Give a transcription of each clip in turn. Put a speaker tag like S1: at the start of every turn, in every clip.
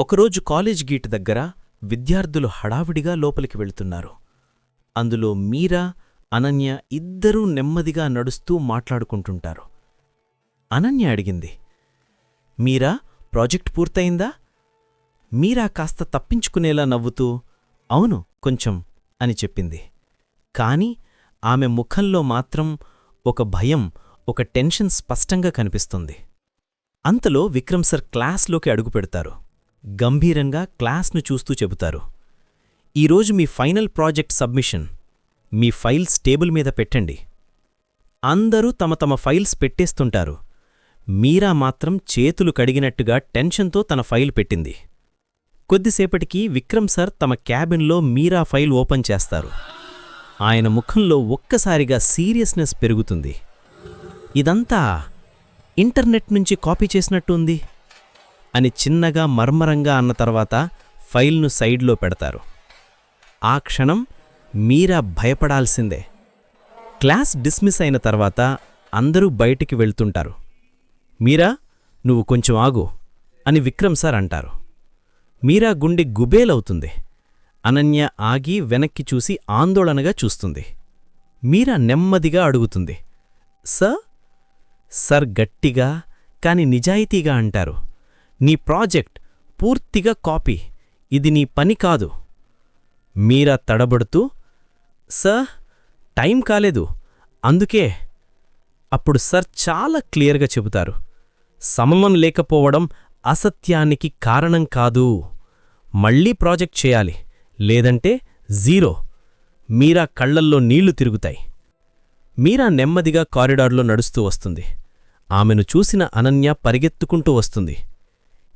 S1: ఒకరోజు college gate దగ్గర విద్యార్థులు హడావిడిగా లోపలికి వెళుతున్నారు. అందులో మీరా అనన్య ఇద్దరూ నెమ్మదిగా నడుస్తూ మాట్లాడుకుంటుంటారు. అనన్య అడిగింది మీరా ప్రాజెక్ట్ పూర్తయిందా? మీరా కాస్త తప్పించుకునేలా నవ్వుతూ అవును కొంచెం అని చెప్పింది. కాని ఆమె ముఖంలో మాత్రం ఒక భయం ఒక టెన్షన్ స్పష్టంగా కనిపిస్తుంది. అంతలో విక్రమ్ సర్ క్లాస్లోకి అడుగుపెడతారు. గంభీరంగా క్లాస్ను చూస్తూ చెబుతారు. ఈరోజు మీ ఫైనల్ ప్రాజెక్ట్ సబ్మిషన్ మీ ఫైల్స్ టేబుల్ మీద పెట్టండి. అందరూ తమ తమ ఫైల్స్ పెట్టేస్తుంటారు. మీరా మాత్రం చేతులు కడిగినట్టుగా టెన్షన్తో తన ఫైల్ పెట్టింది. కొద్దిసేపటికి విక్రమ్ సర్ తమ క్యాబిన్లో మీరా ఫైల్ ఓపెన్ చేస్తారు. ఆయన ముఖంలో ఒక్కసారిగా సీరియస్నెస్ పెరుగుతుంది. ఇదంతా ఇంటర్నెట్ నుంచి కాపీ చేసినట్టు ఉంది. అని చిన్నగా మర్మరంగా అన్న తర్వాత ఫైల్ను సైడ్లో పెడతారు. ఆ క్షణం మీరా భయపడాల్సిందే. క్లాస్ డిస్మిస్ అయిన తర్వాత అందరూ బయటికి వెళ్తుంటారు. మీరా నువ్వు కొంచెం ఆగు అని విక్రమ్ సార్ అంటారు. మీరా గుండె గుబేలవుతుంది అనన్య ఆగి వెనక్కి చూసి ఆందోళనగా చూస్తుంది. మీరా నెమ్మదిగా అడుగుతుంది. సర్? సర్ గట్టిగా కాని నిజాయితీగా అంటారు. నీ ప్రాజెక్ట్ పూర్తిగా కాపీ. ఇది నీ పని కాదు. మీరా తడబడుతూ సర్ టైం కాలేదు. అందుకే. అప్పుడు సర్ చాలా క్లియర్గా చెబుతారు. సమమం లేకపోవడం అసత్యానికి కారణం కాదు. మళ్ళీ ప్రాజెక్ట్ చేయాలి. లేదంటే జీరో. మీరా కళ్ళల్లో నీళ్ళు తిరుగుతాయి. మీరా నెమ్మదిగా కారిడార్లో నడుస్తూ వస్తుంది. ఆమెను చూసిన అనన్య పరిగెత్తుకుంటూ వస్తుంది.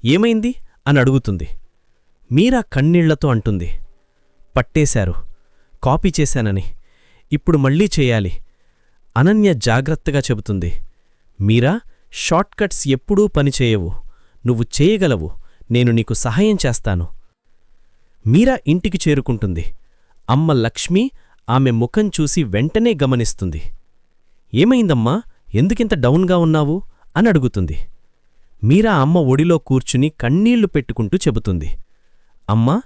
S1: ఏమైంది? అని అడుగుతుంది. మీరా కన్నీళ్ళతో అంటుంది. పట్టేశారు. కాపీ చేశానని. ఇప్పుడు మళ్ళీ చేయాలి. అనన్య జాగ్రత్తగా చెబుతుంది. మీరా షార్ట్కట్స్ ఎప్పుడూ పనిచేయవు నువ్వు చేయగలవు. నేను నీకు సహాయం చేస్తాను. మీరా ఇంటికి చేరుకుంటుంది. అమ్మ లక్ష్మి ఆమె ముఖం చూసి వెంటనే గమనిస్తుంది. ఏమైందమ్మా? ఎందుకింత డౌన్గా ఉన్నావు? అని అడుగుతుంది. మీరా అమ్మ ఒడిలో కూర్చుని కన్నీళ్ళు పెట్టుకుంటూ చెబుతుంది. అమ్మా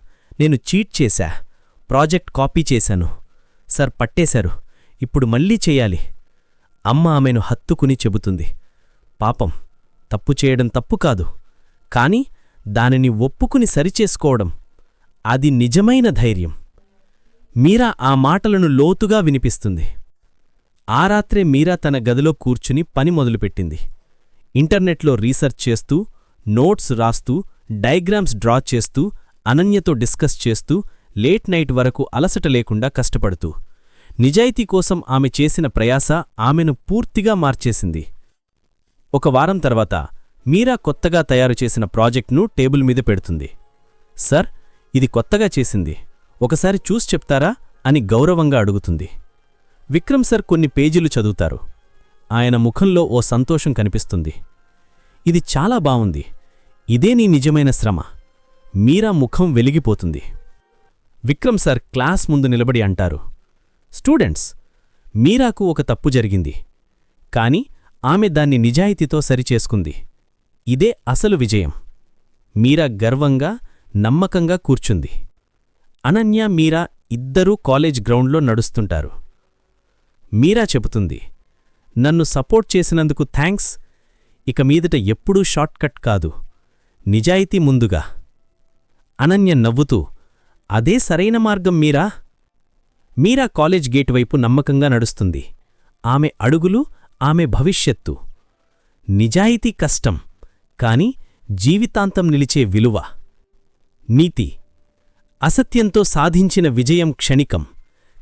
S1: నేను చీట్ చేశా ప్రాజెక్ట్ కాపీ చేశాను. సార్ పట్టేశారు ఇప్పుడు మళ్ళీ చెయ్యాలి అమ్మ ఆమెను హత్తుకుని చెబుతుంది. పాపం తప్పు చేయడం తప్పు కాదు కాని దానిని ఒప్పుకుని సరిచేసుకోవడం అది నిజమైన ధైర్యం. మీరా ఆ మాటలను లోతుగా వినిపిస్తుంది. ఆ రాత్రే మీరా తన గదిలో కూర్చుని పని మొదలుపెట్టింది. ఇంటర్నెట్లో రీసెర్చ్ చేస్తూ నోట్స్ రాస్తూ డయాగ్రామ్స్ డ్రా చేస్తూ అనన్యతో డిస్కస్ చేస్తూ లేట్ నైట్ వరకు అలసట లేకుండా కష్టపడుతూ. నిజాయితీ కోసం ఆమె చేసిన ప్రయాస ఆమెను పూర్తిగా మార్చేసింది. ఒక వారం తర్వాత మీరా కొత్తగా తయారు చేసిన ప్రాజెక్ట్ను టేబుల్ మీద పెడుతుంది. సర్ ఇది కొత్తగా చేసింది. ఒకసారి చూసి చెప్తారా? అని గౌరవంగా అడుగుతుంది. విక్రమ్ సర్ కొన్ని పేజీలు చదువుతారు. ఆయన ముఖంలో ఓ సంతోషం కనిపిస్తుంది. ఇది చాలా బావుంది. ఇదే నీ నిజమైన శ్రమ. మీరా ముఖం వెలిగిపోతుంది. విక్రమ్ సార్ క్లాస్ ముందు నిలబడి అంటారు. స్టూడెంట్స్ మీరాకు ఒక తప్పు జరిగింది. కాని ఆమె దాన్ని నిజాయితీతో సరిచేసుకుంది. ఇదే అసలు విజయం. మీరా గర్వంగా నమ్మకంగా కూర్చుంది. అనన్య మీరా ఇద్దరూ కాలేజ్ గ్రౌండ్లో నడుస్తుంటారు. మీరా చెబుతుంది నన్ను సపోర్ట్ చేసినందుకు థ్యాంక్స్ ఇక మీదట ఎప్పుడూ షార్ట్కట్ కాదు. నిజాయితీ ముందుగా. అనన్య నవ్వుతూ అదే సరైన మార్గం మీరా? మీరా కాలేజ్ గేట్ వైపు నమ్మకంగా నడుస్తుంది. ఆమె అడుగులు ఆమె భవిష్యత్తు. నిజాయితీ కష్టం కాని జీవితాంతం నిలిచే విలువ. నీతి. అసత్యంతో సాధించిన విజయం క్షణికం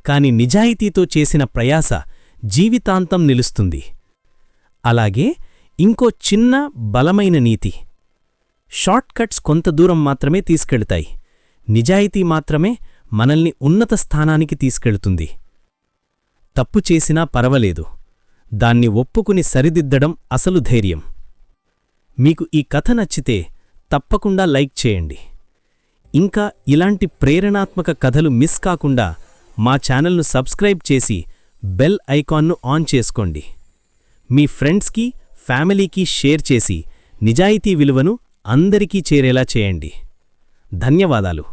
S1: కాని నిజాయితీతో చేసిన ప్రయాస జీవితాంతం నిలుస్తుంది. అలాగే ఇంకో చిన్న బలమైన నీతి. షార్ట్కట్స్ కొంత దూరం మాత్రమే తీసుకెళ్తాయి. నిజాయితీ మాత్రమే మనల్ని ఉన్నత స్థానానికి తీసుకెళ్తుంది. తప్పు చేసినా పరవలేదు. దాన్ని ఒప్పుకుని సరిదిద్దడం అసలు ధైర్యం. మీకు ఈ కథ నచ్చితే తప్పకుండా లైక్ చేయండి. ఇంకా ఇలాంటి ప్రేరణాత్మక కథలు మిస్ కాకుండా మా ఛానల్ను సబ్స్క్రైబ్ చేసి బెల్ ఐకాన్ను ఆన్ చేసుకోండి. మీ ఫ్రెండ్స్కి ఫ్యామిలీకి షేర్ చేసి నిజాయితీ విలువను అందరికీ చేరేలా చేయండి.
S2: ధన్యవాదాలు.